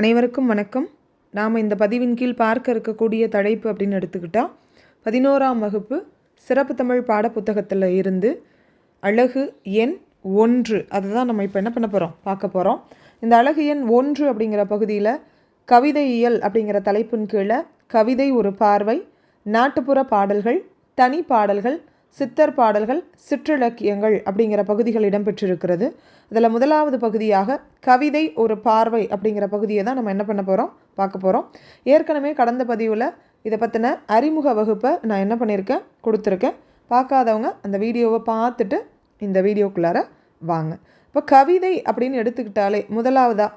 அனைவருக்கும் வணக்கம். நாம் இந்த பதிவின் கீழ் பார்க்க இருக்கக்கூடிய தலைப்பு அப்படின்னு எடுத்துக்கிட்டால் பதினோராம் வகுப்பு சிறப்பு தமிழ் பாடப்புத்தகத்தில் இருந்து அழகு எண் ஒன்று. அதை தான் நம்ம இப்போ என்ன பண்ண போகிறோம் பார்க்க போகிறோம் இந்த அழகு எண் ஒன்று அப்படிங்கிற பகுதியில் கவிதையியல் அப்படிங்கிற தலைப்பின் கீழே கவிதை ஒரு பார்வை நாட்டுப்புற பாடல்கள் தனி பாடல்கள் சித்தர் பாடல்கள் சிற்றிலக்கியங்கள் அப்படிங்கிற பகுதிகள் இடம்பெற்றிருக்கிறது. அதில் முதலாவது பகுதியாக கவிதை ஒரு பார்வை அப்படிங்கிற பகுதியை தான் நம்ம என்ன பண்ண போகிறோம் பார்க்க போகிறோம் ஏற்கனவே கடந்த பதிவில் இதை பற்றின அறிமுக வகுப்பை நான் என்ன பண்ணியிருக்கேன் கொடுத்துருக்கேன். பார்க்காதவங்க அந்த வீடியோவை பார்த்துட்டு இந்த வீடியோக்குள்ளார வாங்க. இப்போ கவிதை அப்படின்னு எடுத்துக்கிட்டாலே முதலாவதாக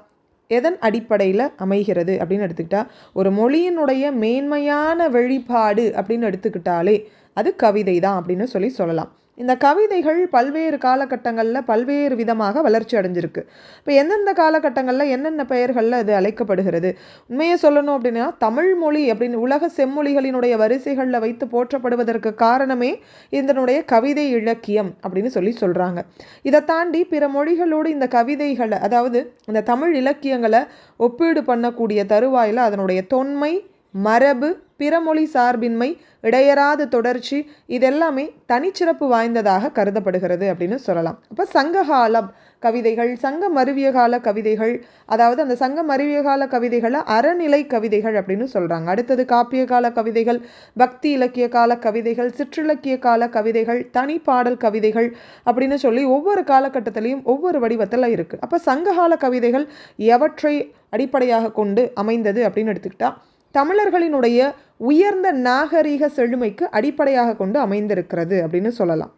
எதன் அடிப்படையில் அமைகிறது அப்படின்னு எடுத்துக்கிட்டால் ஒரு மொழியினுடைய மேன்மையான வெளிப்பாடு அப்படின்னு எடுத்துக்கிட்டாலே அது கவிதை தான் அப்படின்னு சொல்லி சொல்லலாம். இந்த கவிதைகள் பல்வேறு காலகட்டங்களில் பல்வேறு விதமாக வளர்ச்சி அடைஞ்சிருக்கு. இப்போ எந்தெந்த காலகட்டங்களில் என்னென்ன பெயர்களில் அது அழைக்கப்படுகிறது? உண்மையை சொல்லணும் அப்படின்னா தமிழ் மொழி அப்படின்னு உலக செம்மொழிகளினுடைய வரிசைகளில் வைத்து போற்றப்படுவதற்கு காரணமே இதனுடைய கவிதை இலக்கியம் அப்படின்னு சொல்லி சொல்கிறாங்க இதை தாண்டி பிற மொழிகளோடு இந்த கவிதைகளை அதாவது இந்த தமிழ் இலக்கியங்களை ஒப்பீடு பண்ணக்கூடிய தருவாயில் அதனுடைய தொன்மை மரபு பிறமொழி சார்பின்மை இடையராத தொடர்ச்சி இதெல்லாமே தனிச்சிறப்பு வாய்ந்ததாக கருதப்படுகிறது அப்படின்னு சொல்லலாம். அப்போ சங்ககாலம் கவிதைகள் சங்க மருவிய கால கவிதைகள் அதாவது அந்த சங்க மருவிய கால கவிதைகளை அறநிலை கவிதைகள் அப்படின்னு சொல்கிறாங்க அடுத்தது காப்பிய கால கவிதைகள் பக்தி இலக்கிய கால கவிதைகள் சிற்றிலக்கிய கால கவிதைகள் தனி பாடல் கவிதைகள் அப்படின்னு சொல்லி ஒவ்வொரு காலகட்டத்திலையும் ஒவ்வொரு வடிவத்தில் இருக்குது அப்போ சங்ககால கவிதைகள் எவற்றை அடிப்படையாக கொண்டு அமைந்தது அப்படின்னு எடுத்துக்கிட்டால் தமிழர்களினுடைய உயர்ந்த நாகரிக செழுமைக்கு அடிப்படையாக கொண்டு அமைந்திருக்கிறது அப்படின்னு சொல்லலாம்.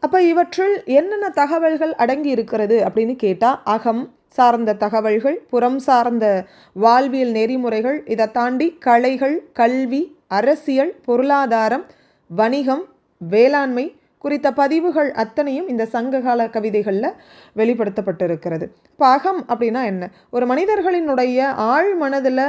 அப்போ இவற்றில் என்னென்ன தகவல்கள் அடங்கி இருக்கிறது அப்படின்னு கேட்டால் அகம் சார்ந்த தகவல்கள் புறம் சார்ந்த வாழ்வியல் நெறிமுறைகள் இதை தாண்டி கலைகள் கல்வி அரசியல் பொருளாதாரம் வணிகம் வேளாண்மை குறித்த பதிவுகள் அத்தனையும் இந்த சங்ககால கவிதைகளில் வெளிப்படுத்தப்பட்டிருக்கிறது. இப்போ அகம் அப்படின்னா என்ன? ஒரு மனிதர்களினுடைய ஆழ் மனதில்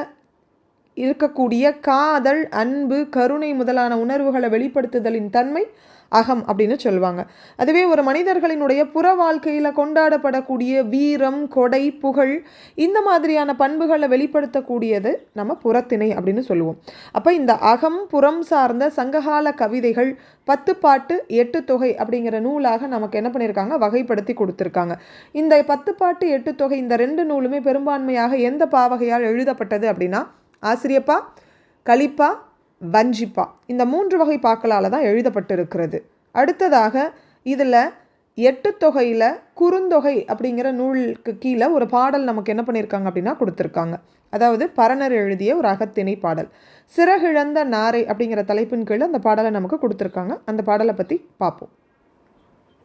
இருக்கக்கூடிய காதல் அன்பு கருணை முதலான உணர்வுகளை வெளிப்படுத்துதலின் தன்மை அகம் அப்படின்னு சொல்லுவாங்க. அதுவே ஒரு மனிதர்களினுடைய புற வாழ்க்கையில் கொண்டாடப்படக்கூடிய வீரம் கொடை புகழ் இந்த மாதிரியான பண்புகளை வெளிப்படுத்தக்கூடியது நம்ம புறத்திணை அப்படின்னு சொல்லுவோம். அப்போ இந்த அகம் புறம் சார்ந்த சங்ககால கவிதைகள் பத்து பாட்டு எட்டு தொகை அப்படிங்கிற நூலாக நமக்கு என்ன பண்ணியிருக்காங்க வகைப்படுத்தி கொடுத்துருக்காங்க. இந்த பத்து பாட்டு எட்டு தொகை இந்த ரெண்டு நூலுமே பெரும்பான்மையாக எந்த பாவகையால் எழுதப்பட்டது அப்படின்னா ஆசிரியப்பா கலிப்பா வஞ்சிப்பா. இந்த மூன்று வகை பாக்களால் தான் எழுதப்பட்டிருக்கிறது. அடுத்ததாக இதில் எட்டு தொகையில் குறுந்தொகை அப்படிங்கிற நூலுக்கு கீழே ஒரு பாடல் நமக்கு என்ன பண்ணியிருக்காங்க அப்படின்னா கொடுத்துருக்காங்க. அதாவது பரணர் எழுதிய ஒரு அகத்திணை பாடல். சிறகிழந்த நாரை அப்படிங்கிற தலைப்பின் கீழே அந்த பாடலை நமக்கு கொடுத்துருக்காங்க. அந்த பாடலை பற்றி பார்ப்போம்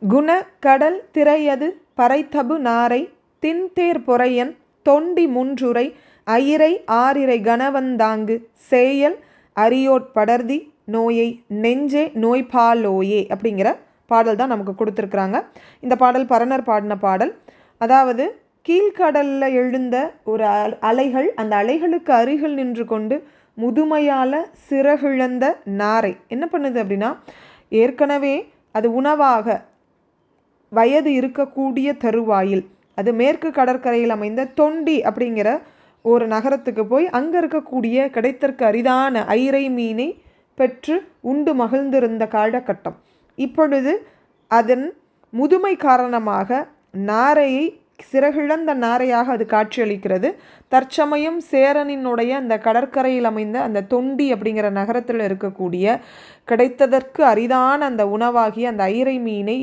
குண கடல் திரையது பறைத்தபு நாரை தின்தேர் பொறையன் தொண்டி முன்றுரை ஐரை ஆறிரை கணவந்தாங்கு சேயல் அரியோட் படர்தி நோயை நெஞ்சே நோய்பாலோயே அப்படிங்கிற பாடல் தான் நமக்கு கொடுத்துருக்குறாங்க. இந்த பாடல் பரணர் பாடின பாடல். அதாவது கீழ்கடலில் எழுந்த ஒரு அலைகள் அந்த அலைகளுக்கு அருகில் நின்று கொண்டு முதுமையால் சிறகிழந்த நாரை. என்ன பண்ணுது அப்படின்னா ஏற்கனவே அது உணவாக வயது இருக்கக்கூடிய தருவாயில் அது மேற்கு கடற்கரையில் அமைந்த தொண்டி அப்படிங்கிற ஒரு நகரத்துக்கு போய் அங்கே இருக்கக்கூடிய கிடைத்தற்கு அரிதான ஐரை மீனை பெற்று உண்டு மகிழ்ந்திருந்த காலகட்டம். இப்பொழுது அதன் முதுமை காரணமாக நாரையை சிறகிழந்த நாரையாக அது காட்சியளிக்கிறது. தற்சமயம் சேரனினுடைய அந்த கடற்கரையில் அமைந்த அந்த தொண்டி அப்படிங்கிற நகரத்தில் இருக்கக்கூடிய கிடைத்ததற்கு அரிதான அந்த உணவாகிய அந்த ஐரை மீனை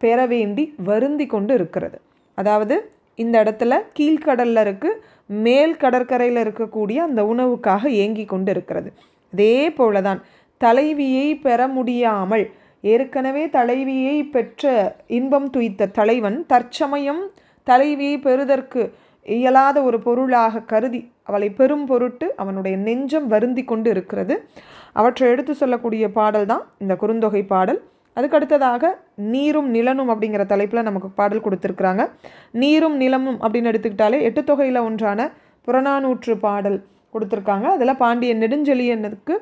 பெற வேண்டி வருந்தி கொண்டு இருக்கிறது. அதாவது இந்த இடத்துல கீழ்கடலில் இருக்குது மேல் கடற்கரையில் இருக்கக்கூடிய அந்த உணவுக்காக ஏங்கி கொண்டு இருக்கிறது அதே போல தான் தலைவியை பெற முடியாமல் ஏற்கனவே தலைவியை பெற்ற இன்பம் துய்த்த தலைவன் தற்சமயம் தலைவியை பெறுதற்கு இயலாத ஒரு பொருளாக கருதி அவளை பெரும் பொருட்டு அவனுடைய நெஞ்சம் வருந்தி கொண்டு இருக்கிறது அவற்றை எடுத்து சொல்லக்கூடிய பாடல் தான் இந்த குறுந்தொகை பாடல். அதுக்கடுத்ததாக நீரும் நிலனும் அப்படிங்கிற தலைப்பில் நமக்கு பாடல் கொடுத்துருக்குறாங்க. நீரும் நிலமும் அப்படின்னு எடுத்துக்கிட்டாலே எட்டு தொகையில் ஒன்றான புறநானூற்று பாடல் கொடுத்துருக்காங்க. அதில் பாண்டியன் நெடுஞ்செழியனுக்கு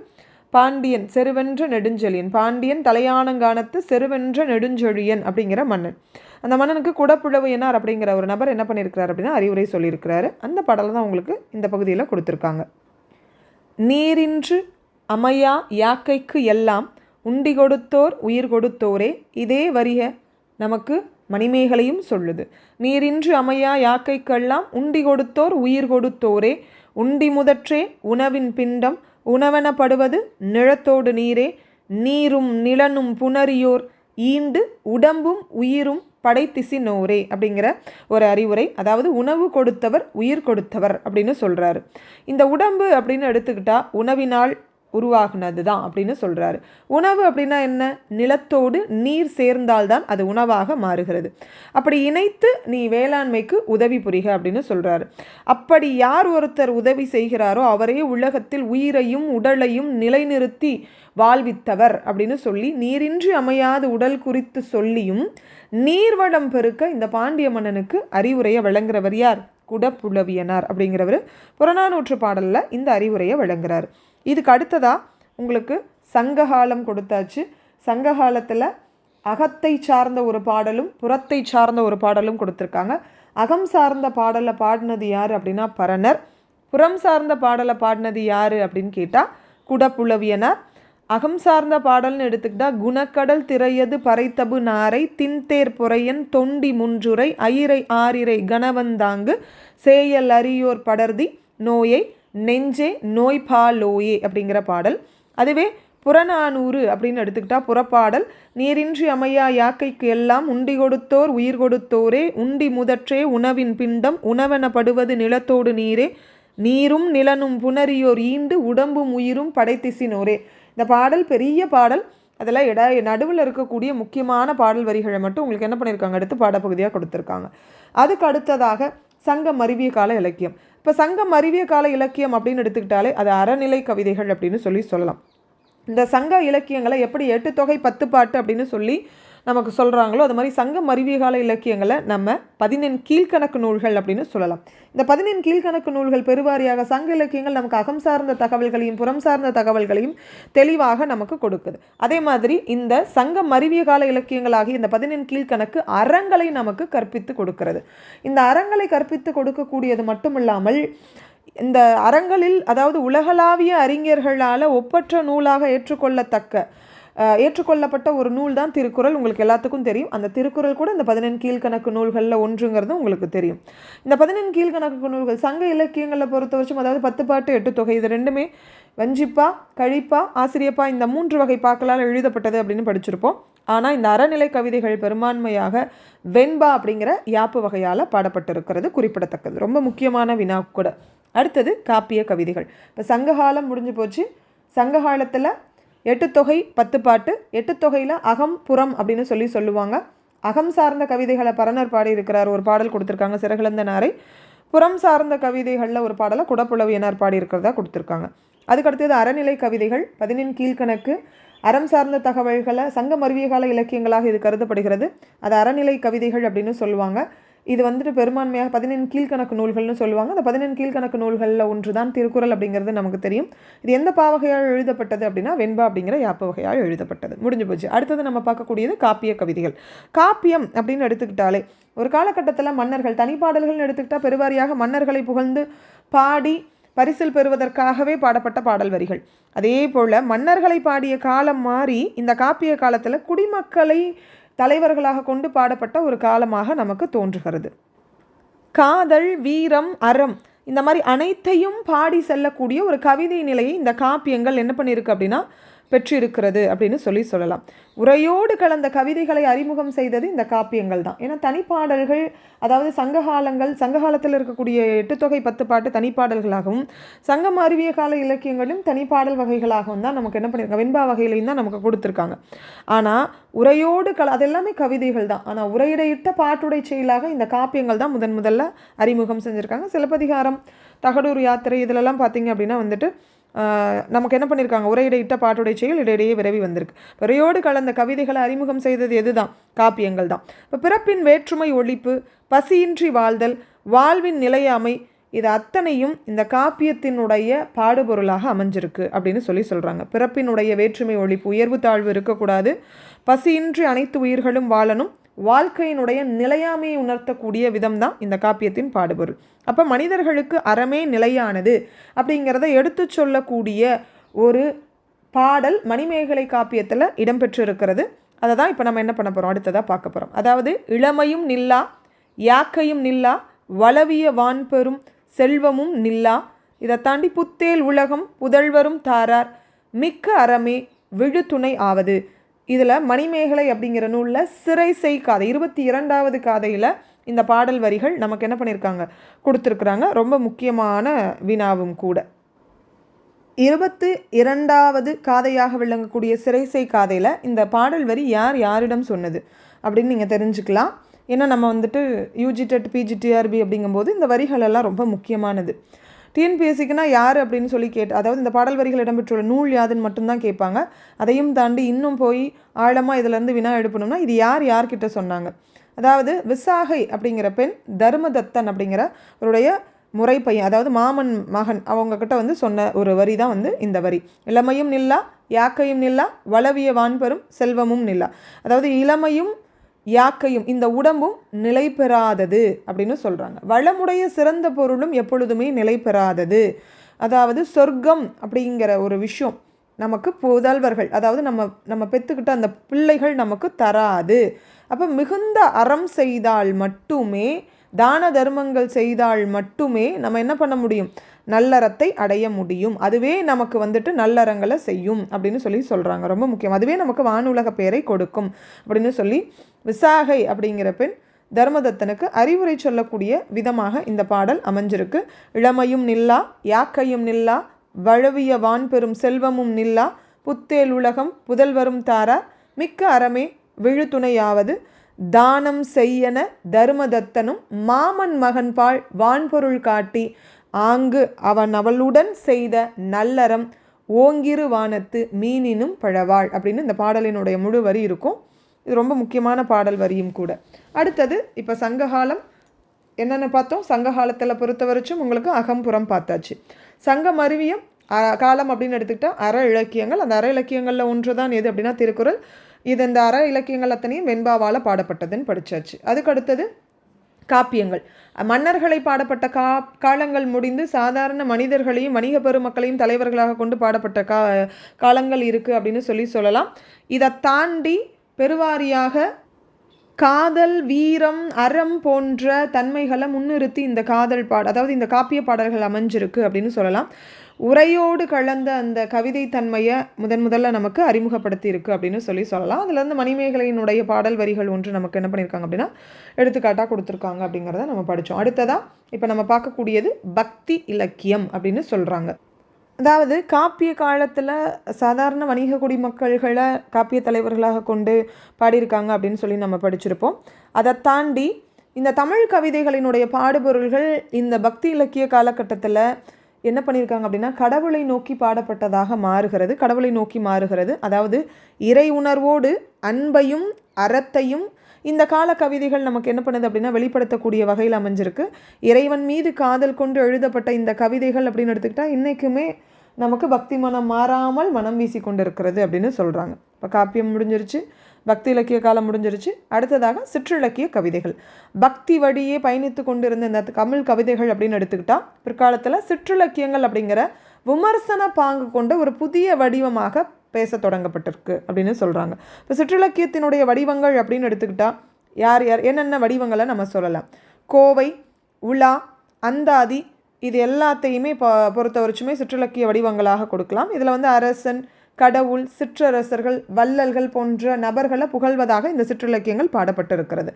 பாண்டியன் செருவென்ற நெடுஞ்செழியன் பாண்டியன் தலையானங்கானத்து செருவென்ற நெடுஞ்செழியன் அப்படிங்கிற மன்னன். அந்த மன்னனுக்கு குடப்புழவு என்னார் அப்படிங்கிற ஒரு நபர் என்ன பண்ணியிருக்கிறார் அப்படின்னா அறிவுரை சொல்லியிருக்கிறாரு. அந்த பாடலை தான் உங்களுக்கு இந்த பகுதியில் கொடுத்துருக்காங்க. நீரின்று அமையா யாக்கைக்கு எல்லாம் உண்டி கொடுத்தோர் உயிர் கொடுத்தோரே இதே வரிய நமக்கு மணிமேகலையும் சொல்லுது. நீரின்று அமையா யாக்கைக்கெல்லாம் உண்டி கொடுத்தோர் உயிர் கொடுத்தோரே உண்டி முதற்றே உணவின் பிண்டம் உணவெனப்படுவது நிலத்தோடு நீரே நீரும் நிலனும் புணரியோர் ஈண்டு உடம்பும் உயிரும் படைத்திசினோரே அப்படிங்கிற ஒரு அறிவுரை. அதாவது உணவு கொடுத்தவர் உயிர் கொடுத்தவர் அப்படின்னு சொல்கிறாரு இந்த உடம்பு அப்படின்னு எடுத்துக்கிட்டால் உணவினால் உருவாகுனது தான் அப்படின்னு சொல்கிறாரு உணவு அப்படின்னா என்ன? நிலத்தோடு நீர் சேர்ந்தால்தான் அது உணவாக மாறுகிறது. அப்படி இணைத்து நீ வேளாண்மைக்கு உதவி புரிக அப்படின்னு சொல்கிறாரு அப்படி யார் ஒருத்தர் உதவி செய்கிறாரோ அவரே உலகத்தில் உயிரையும் உடலையும் நிலைநிறுத்தி வாழ்வித்தவர் அப்படின்னு சொல்லி நீரின்றி அமையாத உடல் குறித்து சொல்லியும் நீர்வளம் பெருக்க இந்த பாண்டிய மன்னனுக்கு அறிவுரையை வழங்குறவர் யார்? குடப்புலவியனார் அப்படிங்கிறவர். புறநானூற்று பாடலில் இந்த அறிவுரையை வழங்குறார். இதுக்கு அடுத்ததாக உங்களுக்கு சங்ககாலம் கொடுத்தாச்சு. சங்ககாலத்தில் அகத்தை சார்ந்த ஒரு பாடலும் புறத்தை சார்ந்த ஒரு பாடலும் கொடுத்துருக்காங்க. அகம் சார்ந்த பாடலை பாடினது யார் அப்படின்னா பரணர். புறம் சார்ந்த பாடலை பாடினது யார் அப்படின்னு கேட்டால் குடப்புலவியனார். அகம் சார்ந்த பாடல்னு எடுத்துக்கிட்டா குணக்கடல் திரையது பறைத்தபு நாரை தின்தேர் பொறையன் தொண்டி முன்றுரை ஐரை ஆரிரை கணவந்தாங்கு சேயல் அரியோர் படர்தி நோயை நெஞ்சே நோய்பாலோயே அப்படிங்கிற பாடல். அதுவே புறநானூறு அப்படின்னு எடுத்துக்கிட்டா புறப்பாடல். நீரின்றி அமையா யாக்கைக்கு எல்லாம் உண்டி கொடுத்தோர் உயிர் கொடுத்தோரே உண்டி முதற்றே உணவின் பிண்டம் உணவெனப்படுவது நிலத்தோடு நீரே. நீரும் நிலனும் புனரியோர் ஈண்டு உடம்பும் உயிரும் படைத்திசினோரே. இந்த பாடல் பெரிய பாடல். அதில் இட நடுவில் இருக்கக்கூடிய முக்கியமான பாடல் வரிகளை மட்டும் உங்களுக்கு என்ன பண்ணியிருக்காங்க? அடுத்து பாடப்பகுதியாக கொடுத்துருக்காங்க. அதுக்கு அடுத்ததாக சங்கம் அறிவிய கால இலக்கியம். இப்போ சங்கம் அறிவிய கால இலக்கியம் அப்படின்னு எடுத்துக்கிட்டாலே அது அறநிலை கவிதைகள் அப்படின்னு சொல்லி சொல்லலாம். இந்த சங்க இலக்கியங்களை எப்படி எட்டு தொகை பத்து பாட்டு அப்படின்னு சொல்லி நமக்கு சொல்கிறாங்களோ அது மாதிரி சங்கம் அறிவிய இலக்கியங்களை நம்ம பதினெண் கீழ்கணக்கு நூல்கள் அப்படின்னு சொல்லலாம். இந்த பதினெண் கீழ்கணக்கு நூல்கள் பெருவாரியாக சங்க இலக்கியங்கள் நமக்கு அகம் சார்ந்த தகவல்களையும் புறம் சார்ந்த தகவல்களையும் தெளிவாக நமக்கு கொடுக்குது. அதே மாதிரி இந்த சங்கம் அறிவிய கால இலக்கியங்களாகிய இந்த பதினெண் கீழ்கணக்கு அறங்களை நமக்கு கற்பித்து கொடுக்கிறது. இந்த அறங்களை கற்பித்து கொடுக்கக்கூடியது மட்டுமில்லாமல் இந்த அறங்களில் அதாவது உலகளாவிய அறிஞர்களால் ஒப்பற்ற நூலாக ஏற்றுக்கொள்ளத்தக்க ஏற்றுக்கொள்ளப்பட்ட ஒரு நூல் தான் திருக்குறள். உங்களுக்கு எல்லாத்துக்கும் தெரியும். அந்த திருக்குறள் கூட இந்த பதினெண் கீழ்கணக்கு நூல்களில் ஒன்றுங்கிறது உங்களுக்கு தெரியும். இந்த பதினெண் கீழ்கணக்கு நூல்கள் சங்க இலக்கியங்களை பொறுத்த வரைக்கும் அதாவது பத்து பாட்டு எட்டு தொகை இது ரெண்டுமே வஞ்சிப்பா கழிப்பா ஆசிரியப்பா இந்த மூன்று வகை பாக்களால் எழுதப்பட்டது அப்படின்னு படிச்சிருப்போம். ஆனால் இந்த அறநிலை கவிதைகள் பெரும்பான்மையாக வெண்பா அப்படிங்கிற யாப்பு வகையால் பாடப்பட்டிருக்கிறது குறிப்பிடத்தக்கது. ரொம்ப முக்கியமான வினா கூட. அடுத்தது காப்பிய கவிதைகள். இப்போ சங்ககாலம் முடிஞ்சு போச்சு. சங்ககாலத்தில் எட்டு தொகை பத்து பாட்டு எட்டு தொகையில் அகம் புறம் அப்படின்னு சொல்லி சொல்லுவாங்க. அகம் சார்ந்த கவிதைகளை பரணர் பாடியிருக்கிறார் ஒரு பாடல் கொடுத்துருக்காங்க சிறகிழந்த நாரை. புறம் சார்ந்த கவிதைகளில் ஒரு பாடலை குடப்புலவியனார் பாடியிருக்கிறதா கொடுத்துருக்காங்க. அதுக்கடுத்தது அறநிலை கவிதைகள் பதினெண் கீழ்கணக்கு. அறம் சார்ந்த தகவல்களை சங்கம் அறிவிய கால இலக்கியங்களாக இது கருதப்படுகிறது. அது அறநிலை கவிதைகள் அப்படின்னு சொல்லுவாங்க. இது வந்துட்டு பெரும்பான்மையாக பதினெண் கீழ்கணக்கு நூல்கள்னு சொல்லுவாங்க. அந்த பதினெண் கீழ்கணக்கு நூல்களில் ஒன்று தான் திருக்குறள் அப்படிங்கிறது நமக்கு தெரியும். இது எந்த பாவகையால் எழுதப்பட்டது அப்படின்னா வெண்பா அப்படிங்கிற யாப்ப வகையால் எழுதப்பட்டது. முடிஞ்சு போச்சு. அடுத்தது நம்ம பார்க்கக்கூடியது காப்பிய கவிதைகள். காப்பியம் அப்படின்னு எடுத்துக்கிட்டாலே ஒரு காலகட்டத்தில் மன்னர்கள் தனிப்பாடல்கள்னு எடுத்துக்கிட்டால் பெருவாரியாக மன்னர்களை புகழ்ந்து பாடி பரிசில் பெறுவதற்காகவே பாடப்பட்ட பாடல் வரிகள். அதே போல் மன்னர்களை பாடிய காலம் மாறி இந்த காப்பிய காலத்தில் குடிமக்களை தலைவர்களாக கொண்டு பாடப்பட்ட ஒரு காலமாக நமக்கு தோன்றுகிறது. காதல் வீரம் அறம் இந்த மாதிரி அனைத்தையும் பாடி செல்லக்கூடிய ஒரு கவிதை நிலையை இந்த காப்பியங்கள் என்ன பண்ணியிருக்கு அப்படின்னா பெற்றிருக்கிறது அப்படின்னு சொல்லி சொல்லலாம். உரையோடு கலந்த கவிதைகளை அறிமுகம் செய்தது இந்த காப்பியங்கள் தான். ஏன்னா தனிப்பாடல்கள் அதாவது சங்ககாலங்கள் சங்ககாலத்தில் இருக்கக்கூடிய எட்டு தொகை பத்து பாட்டு தனிப்பாடல்களாகவும் சங்கம் அறிவிய கால இலக்கியங்களும் தனிப்பாடல் வகைகளாகவும் தான் நமக்கு என்ன பண்ணியிருக்காங்க வெண்பா வகையிலையும் தான் நமக்கு கொடுத்துருக்காங்க. ஆனால் உரையோடு கல அதெல்லாமே கவிதைகள் தான். ஆனால் உரையிடையிட்ட பாட்டுடை செயலாக இந்த காப்பியங்கள் தான் முதன் முதல்ல அறிமுகம் செஞ்சுருக்காங்க. சிலப்பதிகாரம் தகடூர் யாத்திரை இதிலெல்லாம் பார்த்தீங்க அப்படின்னா வந்துட்டு நமக்கு என்ன பண்ணியிருக்காங்க உரையிடையிட்ட பாட்டுடைய செயல் இடையிடையே விரவி வந்திருக்கு. உரையோடு கலந்த கவிதைகளை அறிமுகம் செய்தது எதுதான்? காப்பியங்கள் தான். இப்போ பிறப்பின் வேற்றுமை ஒழிப்பு பசியின்றி வாழ்தல் வாழ்வின் நிலையாமை இது அத்தனையும் இந்த காப்பியத்தினுடைய பாடுபொருளாக அமைஞ்சிருக்கு அப்படின்னு சொல்லி சொல்கிறாங்க பிறப்பினுடைய வேற்றுமை ஒழிப்பு உயர்வு தாழ்வு இருக்கக்கூடாது. பசியின்றி அனைத்து உயிர்களும் வாழணும். வாழ்க்கையினுடைய நிலையாமையை உணர்த்தக்கூடிய விதம் தான் இந்த காப்பியத்தின் பாடுபொருள். அப்போ மனிதர்களுக்கு அறமே நிலையானது அப்படிங்கிறத எடுத்து சொல்லக்கூடிய ஒரு பாடல் மணிமேகலை காப்பியத்தில் இடம்பெற்றிருக்கிறது. அதை தான் இப்போ நம்ம என்ன பண்ண போகிறோம் அடுத்ததாக பார்க்க போகிறோம் அதாவது இளமையும் நில்லா யாக்கையும் நில்லா வளவிய வான்பெரும் செல்வமும் நில்லா இதை தாண்டி புத்தேல் உலகம் புதல்வரும் தாரார் மிக்க அறமே விழுத்துணை ஆவது. இதில் மணிமேகலை அப்படிங்கிற நூலில் சிறைசை காதை இருபத்தி இரண்டாவது காதையில் இந்த பாடல் வரிகள் நமக்கு என்ன பண்ணியிருக்காங்க? கொடுத்துருக்குறாங்க. ரொம்ப முக்கியமான வினாவும் கூட. இருபத்து இரண்டாவது காதையாக விளங்கக்கூடிய சிறைசை காதையில் இந்த பாடல் வரி யார் யாரிடம் சொன்னது அப்படின்னு நீங்கள் தெரிஞ்சுக்கலாம். ஏன்னா நம்ம வந்துட்டு யூஜி டெட் அப்படிங்கும்போது இந்த வரிகளெல்லாம் ரொம்ப முக்கியமானது. டிஎன்பிஎஸ்சிக்குனா யார் அப்படின்னு சொல்லி கேட்டு அதாவது இந்த பாடல் வரிகள் இடம்பெற்றுள்ள நூல் யாதுன்னு மட்டும்தான் கேட்பாங்க. அதையும் தாண்டி இன்னும் போய் ஆழமாக இதிலேருந்து வினா எழுப்பணும்னா இது யார் யார்கிட்ட சொன்னாங்க. அதாவது விசாகை அப்படிங்கிற பெண் தர்மதத்தன் அப்படிங்கிற அவருடைய முறை பையன் அதாவது மாமன் மகன் அவங்கக்கிட்ட வந்து சொன்ன ஒரு வரி தான் வந்து இந்த வரி. இளமையும் நில்லா யாக்கையும் நில்லா வளவிய வான்பெரும் செல்வமும் நில்லா. அதாவது இளமையும் யாக்கையும் இந்த உடம்பும் நிலை பெறாதது அப்படின்னு சொல்கிறாங்க வளமுடைய சிறந்த பொருளும் எப்பொழுதுமே நிலை பெறாதது. அதாவது சொர்க்கம் அப்படிங்கிற ஒரு விஷயம் நமக்கு புதல்வர்கள் அதாவது நம்ம நம்ம பெற்றுக்கிட்ட அந்த பிள்ளைகள் நமக்கு தராது. அப்போ மிகுந்த அறம் செய்தால் மட்டுமே தான தர்மங்கள் செய்தால் மட்டுமே நம்ம என்ன பண்ண முடியும்? நல்லறத்தை அடைய முடியும். அதுவே நமக்கு வந்துட்டு நல்லறங்களை செய்யும் அப்படின்னு சொல்லி சொல்கிறாங்க ரொம்ப முக்கியம். அதுவே நமக்கு வானுலக பேரை கொடுக்கும் அப்படின்னு சொல்லி விசாகை அப்படிங்கிற பெண் தர்மதத்தனுக்கு அறிவுரை சொல்லக்கூடிய விதமாக இந்த பாடல் அமைஞ்சிருக்கு. இளமையும் நில்லா யாக்கையும் நில்லா வழவிய வான் பெறும் செல்வமும் நில்லா புத்தேல் உலகம் புதல்வரும் தாரா மிக்க அறமே விழுத்துணையாவது தானம் செய்யன தர்மதத்தனும் மாமன் மகன்பால் வான்பொருள் காட்டி ஆங்கு அவன் அவளுடன் செய்த நல்லறம் ஓங்கிரு வானத்து மீனினும் பழவாள் அப்படின்னு இந்த பாடலினுடைய முழு வரி இருக்கும். இது ரொம்ப முக்கியமான பாடல் வரியும் கூட. அடுத்தது இப்போ சங்ககாலம். என்னென்ன பார்த்தோம். சங்ககாலத்தில் பொறுத்த வரைச்சும் உங்களுக்கு அகம்புறம் பார்த்தாச்சு. சங்கம் அறிவியம் காலம் அப்படின்னு எடுத்துக்கிட்டால் அற இலக்கியங்கள். அந்த அற இலக்கியங்களில் ஒன்று தான் எது அப்படின்னா திருக்குறள். இது இந்த அற இலக்கியங்கள் அத்தனையும் வெண்பாவால் பாடப்பட்டதுன்னு படித்தாச்சு அதுக்கு அடுத்தது காப்பியங்கள். மன்னர்களை பாடப்பட்ட கா காலங்கள் முடிந்து சாதாரண மனிதர்களையும் வணிக பெருமக்களையும் தலைவர்களாக கொண்டு பாடப்பட்ட கா காலங்கள் இருக்குது அப்படின்னு சொல்லி சொல்லலாம். இதை தாண்டி பெருவாரியாக காதல் வீரம் அறம் போன்ற தன்மைகளை முன்னிறுத்தி இந்த காதல் பாட அதாவது இந்த காப்பிய பாடல்கள் அமைஞ்சிருக்கு அப்படின்னு சொல்லலாம். உரையோடு கலந்த அந்த கவிதை தன்மையை முதன் முதல்ல நமக்கு அறிமுகப்படுத்தி இருக்கு அப்படின்னு சொல்லி சொல்லலாம். அதுலேருந்து மணிமேகலையினுடைய பாடல் வரிகள் ஒன்று நமக்கு என்ன பண்ணியிருக்காங்க அப்படின்னா எடுத்துக்காட்டாக கொடுத்துருக்காங்க அப்படிங்கிறத நம்ம படித்தோம் அடுத்ததாக இப்போ நம்ம பார்க்கக்கூடியது பக்தி இலக்கியம் அப்படின்னு சொல்கிறாங்க அதாவது காப்பிய காலத்தில் சாதாரண வணிக குடிமக்கள்களை காப்பிய தலைவர்களாக கொண்டு பாடியிருக்காங்க அப்படின்னு சொல்லி நம்ம படிச்சிருப்போம். அதை தாண்டி இந்த தமிழ் கவிதைகளினுடைய பாடுபொருள்கள் இந்த பக்தி இலக்கிய காலகட்டத்தில் என்ன பண்ணியிருக்காங்க அப்படின்னா கடவுளை நோக்கி பாடப்பட்டதாக மாறுகிறது. கடவுளை நோக்கி மாறுகிறது. அதாவது இறை உணர்வோடு அன்பையும் அறத்தையும் இந்த கால கவிதைகள் நமக்கு என்ன பண்ணுது அப்படின்னா வெளிப்படுத்தக்கூடிய வகையில் அமைஞ்சிருக்கு. இறைவன் மீது காதல் கொண்டு எழுதப்பட்ட இந்த கவிதைகள் அப்படின்னு எடுத்துக்கிட்டால் இன்றைக்குமே நமக்கு பக்தி மனம் மாறாமல் மனம் வீசி கொண்டு இருக்கிறது அப்படின்னு சொல்கிறாங்க இப்போ காப்பியம் முடிஞ்சிருச்சு. பக்தி இலக்கிய காலம் முடிஞ்சிருச்சு. அடுத்ததாக சிற்றிலக்கிய கவிதைகள். பக்தி வழியே பயணித்து கொண்டிருந்த இந்த தமிழ் கவிதைகள் அப்படின்னு எடுத்துக்கிட்டால் பிற்காலத்தில் சிற்றிலக்கியங்கள் அப்படிங்கிற விமர்சன பாங்கு கொண்ட ஒரு புதிய வடிவமாக பேச தொடங்கப்பட்டிருக்கு அப்படின்னு சொல்கிறாங்க இப்போ சிற்றிலக்கியத்தினுடைய வடிவங்கள் அப்படின்னு எடுத்துக்கிட்டால் யார் யார் என்னென்ன வடிவங்களை நம்ம சொல்லலாம்? கோவை உலா அந்தாதி இது எல்லாத்தையுமே இப்போ பொறுத்த வரைச்சுமே சிற்றிலக்கிய வடிவங்களாக கொடுக்கலாம். இதில் வந்து அரசன் கடவுள் சிற்றரசர்கள் வள்ளல்கள் போன்ற நபர்களை புகழ்வதாக இந்த சிற்றிலக்கியங்கள் பாடப்பட்டிருக்கிறது.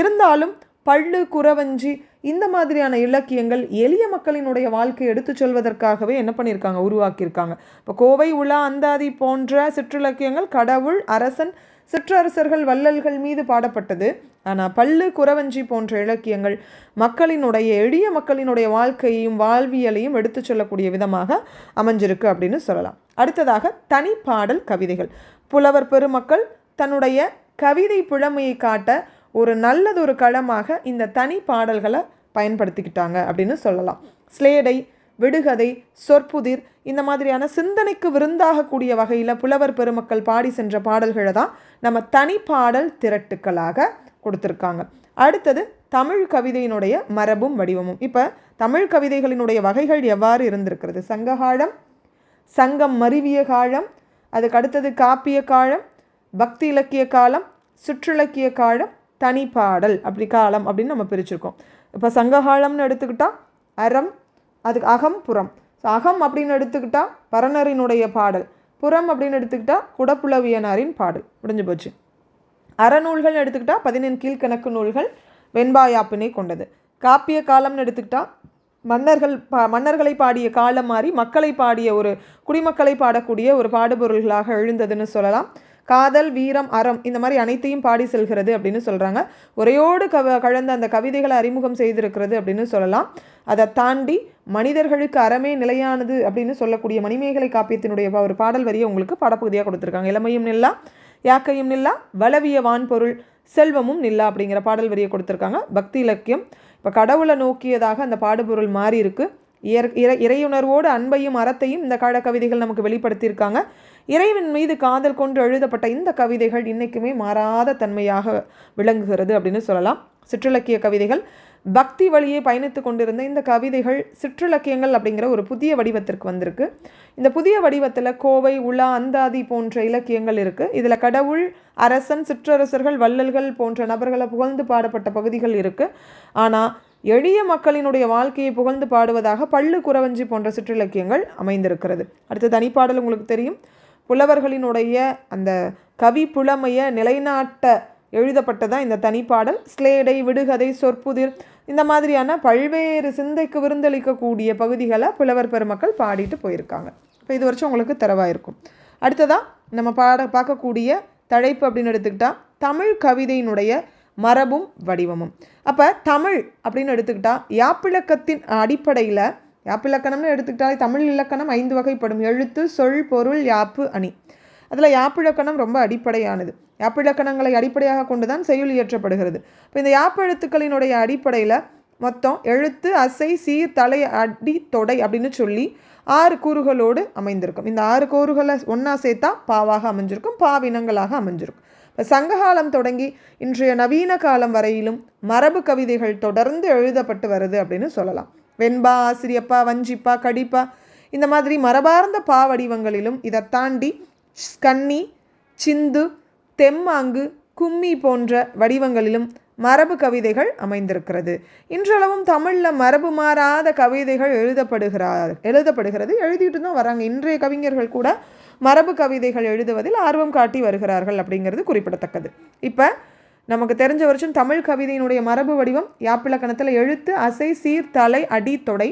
இருந்தாலும் பள்ளு குறவஞ்சி இந்த மாதிரியான இலக்கியங்கள் எளிய மக்களினுடைய வாழ்க்கையை எடுத்து சொல்வதற்காகவே என்ன பண்ணியிருக்காங்க? உருவாக்கியிருக்காங்க. இப்போ கோவை உலா அந்தாதி போன்ற சிற்றிலக்கியங்கள் கடவுள் அரசன் சிற்றரசர்கள் வள்ளல்கள் மீது பாடப்பட்டது. ஆனால் பல்லு குறவஞ்சி போன்ற இலக்கியங்கள் மக்களினுடைய எளிய மக்களினுடைய வாழ்க்கையையும் வாழ்வியலையும் எடுத்து சொல்லக்கூடிய விதமாக அமைஞ்சிருக்கு அப்படின்னு சொல்லலாம். அடுத்ததாக தனிப்பாடல் கவிதைகள். புலவர் பெருமக்கள் தன்னுடைய கவிதை புழமையை காட்ட ஒரு நல்லதொரு களமாக இந்த தனி பாடல்களை பயன்படுத்திக்கிட்டாங்க அப்படின்னு சொல்லலாம். ஸ்லேடை விடுகதை சொற்புதிர் இந்த மாதிரியான சிந்தனைக்கு விருந்தாகக்கூடிய வகையில் புலவர் பெருமக்கள் பாடி சென்ற பாடல்களை தான் நம்ம தனி பாடல் திரட்டுக்களாக கொடுத்துருக்காங்க. அடுத்தது தமிழ் கவிதையினுடைய மரபும் வடிவமும். இப்போ தமிழ் கவிதைகளினுடைய வகைகள் எவ்வாறு இருந்திருக்கிறது? சங்ககாலம் சங்கம் மருவிய காலம் அதுக்கு அடுத்தது காப்பிய காலம் பக்தி இலக்கிய காலம் சுற்றிலக்கிய காலம் தனிப்பாடல் அப்படி காலம் அப்படின்னு நம்ம பிரிச்சிருக்கோம். இப்போ சங்ககாலம்னு எடுத்துக்கிட்டால் அறம் அதுக்கு அகம் புறம். ஸோ அகம் அப்படின்னு எடுத்துக்கிட்டால் பரணரினுடைய பாடல் புறம் அப்படின்னு எடுத்துக்கிட்டால் குடப்புலவியனாரின் பாடல் முடிஞ்சு போச்சு. அறநூல்கள் எடுத்துக்கிட்டால் பதினெண் கீழ்கணக்கு நூல்கள் வெண்பாயாப்பினை கொண்டது. காப்பிய காலம்னு எடுத்துக்கிட்டால் மன்னர்கள் பா மன்னர்களை பாடிய காலம் மாறி மக்களை பாடிய ஒரு குடிமக்களை பாடக்கூடிய ஒரு பாடுபொருள்களாக எழுந்ததுன்னு சொல்லலாம். காதல் வீரம் அறம் இந்த மாதிரி அனைத்தையும் பாடி செல்கிறது அப்படின்னு சொல்கிறாங்க உரையோடு கவ கலந்த அந்த கவிதைகளை அறிமுகம் செய்திருக்கிறது அப்படின்னு சொல்லலாம். அதை தாண்டி மனிதர்களுக்கு அறமே நிலையானது அப்படின்னு சொல்லக்கூடிய மணிமேகலை காப்பியத்தினுடைய ஒரு பாடல் வரியை உங்களுக்கு பாடப்பகுதியாக கொடுத்துருக்காங்க. இளமையும் நில்லா யாக்கையும் நில்லா வளவிய வான்பொருள் செல்வமும் நில்லா அப்படிங்கிற பாடல் வரியை கொடுத்துருக்காங்க. பக்தி இலக்கியம் இப்போ கடவுளை நோக்கியதாக அந்த பாடுபொருள் மாறி இருக்கு இயற் இறை இறையுணர்வோடு அன்பையும் அறத்தையும் இந்த கால கவிதைகள் நமக்கு வெளிப்படுத்தியிருக்காங்க. இறைவன் மீது காதல் கொண்டு எழுதப்பட்ட இந்த கவிதைகள் இன்றைக்குமே மாறாத தன்மையாக விளங்குகிறது அப்படின்னு சொல்லலாம். சிற்றிலக்கிய கவிதைகள். பக்தி வழியே பயணித்து கொண்டிருந்த இந்த கவிதைகள் சிற்றிலக்கியங்கள் அப்படிங்கிற ஒரு புதிய வடிவத்திற்கு வந்திருக்கு. இந்த புதிய வடிவத்தில் கோவை உலா அந்தாதி போன்ற இலக்கியங்கள் இருக்குது இதில் கடவுள் அரசன் சிற்றரசர்கள் வள்ளல்கள் போன்ற நபர்களை புகழ்ந்து பாடப்பட்ட பகுதிகள் இருக்குது ஆனால் எளிய மக்களினுடைய வாழ்க்கையை புகழ்ந்து பாடுவதாக பள்ளு குறவஞ்சி போன்ற சிற்றிலக்கியங்கள் அமைந்திருக்கிறது. அடுத்த தனிப்பாடல் உங்களுக்கு தெரியும். புலவர்களினுடைய அந்த கவி புலமையை நிலைநாட்ட எழுதப்பட்டதான் இந்த தனிப்பாடல் ஸ்லேடை விடுகதை சொற்புதிர் இந்த மாதிரியான பல்வேறு சிந்தைக்கு விருந்தளிக்கக்கூடிய பகுதிகளை புலவர் பெருமக்கள் பாடிட்டு போயிருக்காங்க. இப்போ இது வருஷம் உங்களுக்கு தரவாக இருக்கும். அடுத்ததாக நம்ம பாட பார்க்கக்கூடிய தலைப்பு அப்படின்னு எடுத்துக்கிட்டால் தமிழ் கவிதையினுடைய மரபும் வடிவமும். அப்போ தமிழ் அப்படின்னு எடுத்துக்கிட்டால் யாப்பிலக்கத்தின் அடிப்படையில் யாப்பிலக்கணம்னு எடுத்துக்கிட்டாலே தமிழ் இலக்கணம் ஐந்து வகைப்படும். எழுத்து சொல் பொருள் யாப்பு அணி. அதில் யாப்பிழக்கணம் ரொம்ப அடிப்படையானது. யாப்பிலக்கணங்களை அடிப்படையாக கொண்டு தான் செயல் இயற்றப்படுகிறது. இப்போ இந்த யாப்பெழுத்துக்களினுடைய அடிப்படையில் மொத்தம் எழுத்து அசை சீர் தலை அடி தொடை அப்படின்னு சொல்லி ஆறு கூறுகளோடு அமைந்திருக்கும். இந்த ஆறு கூறுகளை ஒன்றா சேர்த்தா பாவாக அமைஞ்சிருக்கும் பாவினங்களாக அமைஞ்சிருக்கும். இப்போ சங்ககாலம் தொடங்கி இன்றைய நவீன காலம் வரையிலும் மரபு கவிதைகள் தொடர்ந்து எழுதப்பட்டு வருது அப்படின்னு சொல்லலாம். வெண்பா ஆசிரியப்பா வஞ்சிப்பா கடிப்பா இந்த மாதிரி மரபார்ந்த பா வடிவங்களிலும் இதை தாண்டி கன்னி சிந்து தெம்மாங்கு கும்மி போன்ற வடிவங்களிலும் மரபு கவிதைகள் அமைந்திருக்கிறது. இன்றளவும் தமிழில் மரபு மாறாத கவிதைகள் எழுதப்படுகிறார் எழுதப்படுகிறது. எழுதிட்டு தான் வராங்க. இன்றைய கவிஞர்கள் கூட மரபு கவிதைகள் எழுதுவதில் ஆர்வம் காட்டி வருகிறார்கள் அப்படிங்கிறது குறிப்பிடத்தக்கது. இப்போ நமக்கு தெரிஞ்ச வருஷம் தமிழ் கவிதையினுடைய மரபு வடிவம் யாப்பிலக்கணத்தில் எழுத்து அசை சீர் தலை அடி தொடை.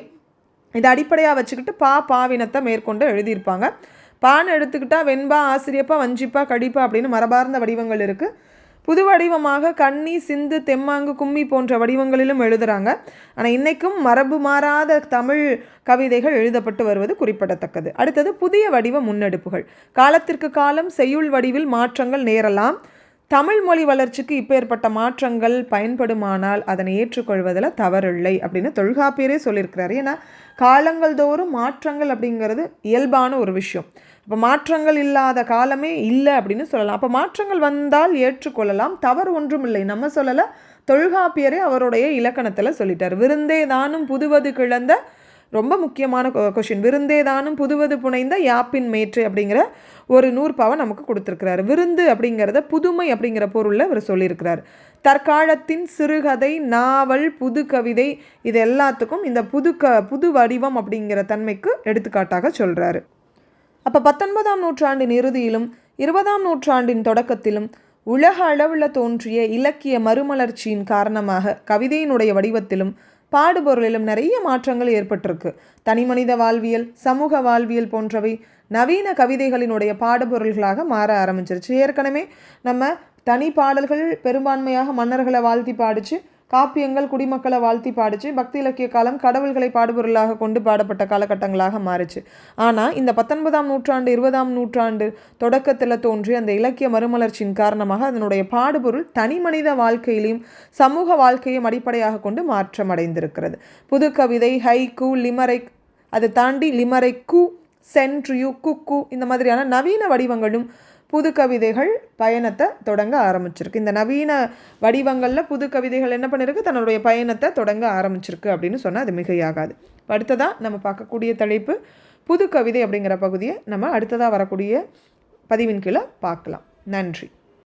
இதை அடிப்படையாக வச்சுக்கிட்டு பா பாவினத்தை மேற்கொண்டு எழுதியிருப்பாங்க. பான் எடுத்துக்கிட்டால் வெண்பா ஆசிரியப்பா வஞ்சிப்பா கடிப்பா அப்படின்னு மரபார்ந்த வடிவங்கள் இருக்குது புது வடிவமாக கன்னி சிந்து தெம்மாங்கு கும்மி போன்ற வடிவங்களிலும் எழுதுகிறாங்க ஆனால் இன்றைக்கும் மரபு மாறாத தமிழ் கவிதைகள் எழுதப்பட்டு வருவது குறிப்பிடத்தக்கது. அடுத்தது புதிய வடிவ முன்னெடுப்புகள். காலத்திற்கு காலம் செய்யுள் வடிவில் மாற்றங்கள் நேரலாம். தமிழ் மொழி வளர்ச்சிக்கு இப்போ ஏற்பட்ட மாற்றங்கள் பயன்படுமானால் அதனை ஏற்றுக்கொள்வதில் தவறில்லை அப்படின்னு தொல்காப்பியரே சொல்லியிருக்கிறாரு. ஏன்னா காலங்கள் தோறும் மாற்றங்கள் அப்படிங்கிறது இயல்பான ஒரு விஷயம். இப்போ மாற்றங்கள் இல்லாத காலமே இல்லை அப்படின்னு சொல்லலாம். அப்போ மாற்றங்கள் வந்தால் ஏற்றுக்கொள்ளலாம். தவறு ஒன்றும் இல்லை. நம்ம சொல்லலை தொல்காப்பியரே அவருடைய இலக்கணத்தில் சொல்லிட்டார். விருந்தே தானும் புதுவது கிழந்த ரொம்ப முக்கியமான கொஷின் விருந்தே தானும் புதுவது புனைந்த யாப்பின் மேற்று அப்படிங்கிற ஒரு நூற்பாவை நமக்கு கொடுத்துருக்கிறாரு. விருந்து அப்படிங்கிறத புதுமை அப்படிங்கிற பொருளில் அவர் சொல்லியிருக்கிறார். தற்காலத்தின் சிறுகதை நாவல் புது கவிதை இது எல்லாத்துக்கும் இந்த புது க புது வடிவம் அப்படிங்கிற தன்மைக்கு எடுத்துக்காட்டாக சொல்கிறாரு அப்போ பத்தொன்பதாம் நூற்றாண்டின் இறுதியிலும் இருபதாம் நூற்றாண்டின் தொடக்கத்திலும் உலக அளவில் தோன்றிய இலக்கிய மறுமலர்ச்சியின் காரணமாக கவிதையினுடைய வடிவத்திலும் பாடுபொருளிலும் நிறைய மாற்றங்கள் ஏற்பட்டிருக்கு. தனிமனித வாழ்வியல் சமூக வாழ்வியல் போன்றவை நவீன கவிதைகளினுடைய பாடுபொருள்களாக மாற ஆரம்பிச்சிருச்சு. ஏற்கனவே நம்ம தனி பாடல்கள் பெரும்பான்மையாக மன்னர்களை வாழ்த்தி பாடிச்சு காப்பியங்கள் குடிமக்களை வாழ்த்தி பாடிச்சு. பக்தி இலக்கிய காலம் கடவுள்களை பாடுபொருளாக கொண்டு பாடப்பட்ட காலகட்டங்களாக மாறுச்சு. ஆனால் இந்த பத்தொன்பதாம் நூற்றாண்டு இருபதாம் நூற்றாண்டு தொடக்கத்தில் தோன்றிய அந்த இலக்கிய மறுமலர்ச்சியின் காரணமாக அதனுடைய பாடுபொருள் தனி மனித வாழ்க்கையிலையும் சமூக வாழ்க்கையும் அடிப்படையாக கொண்டு மாற்றம் அடைந்திருக்கிறது புது கவிதை ஹைகு லிமரைக் அதை தாண்டி லிமரைக்கு சென்ட்ரியூ குக்கு இந்த மாதிரியான நவீன வடிவங்களும் புது கவிதைகள் பயணத்தை தொடங்க ஆரம்பிச்சிருக்கு. இந்த நவீன வடிவங்களில் புது கவிதைகள் என்ன பண்ணியிருக்கு தன்னுடைய பயணத்தை தொடங்க ஆரம்பிச்சிருக்கு அப்படின்னு சொன்னால் அது மிகையாகாது. அடுத்ததாக நம்ம பார்க்கக்கூடிய தலைப்பு புது கவிதை அப்படிங்கிற பகுதியை நம்ம அடுத்ததாக வரக்கூடிய பதிவின் கீழே பார்க்கலாம். நன்றி.